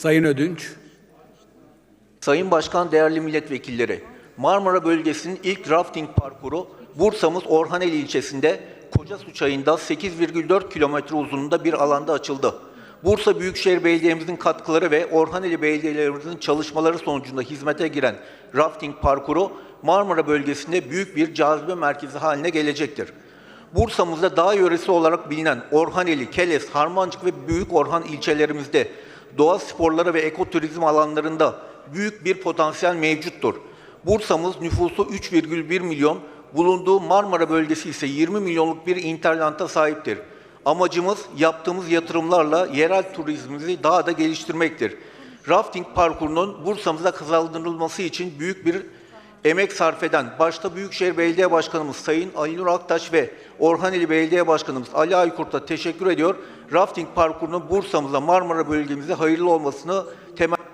Sayın Ödünç, Sayın Başkan, değerli milletvekilleri, Marmara bölgesinin ilk rafting parkuru Bursa'mız Orhaneli ilçesinde Kocasu çayında 8,4 kilometre uzunluğunda bir alanda açıldı. Bursa Büyükşehir Belediye'mizin katkıları ve Orhaneli Belediyelerimizin çalışmaları sonucunda hizmete giren rafting parkuru Marmara bölgesinde büyük bir cazibe merkezi haline gelecektir. Bursa'mızda dağ yöresi olarak bilinen Orhaneli, Keles, Harmancık ve Büyük Orhan ilçelerimizde doğa sporları ve ekoturizm alanlarında büyük bir potansiyel mevcuttur. Bursa'mız nüfusu 3,1 milyon, bulunduğu Marmara bölgesi ise 20 milyonluk bir interlanta sahiptir. Amacımız yaptığımız yatırımlarla yerel turizmimizi daha da geliştirmektir. Rafting parkurunun Bursa'mıza kazandırılması için büyük bir emek sarf eden başta Büyükşehir Belediye Başkanımız Sayın Ali Nur Aktaş ve Orhaneli Belediye Başkanımız Ali Aykurt'a teşekkür ediyor. Rafting parkurunun Bursa'mıza, Marmara bölgemize hayırlı olmasını temenni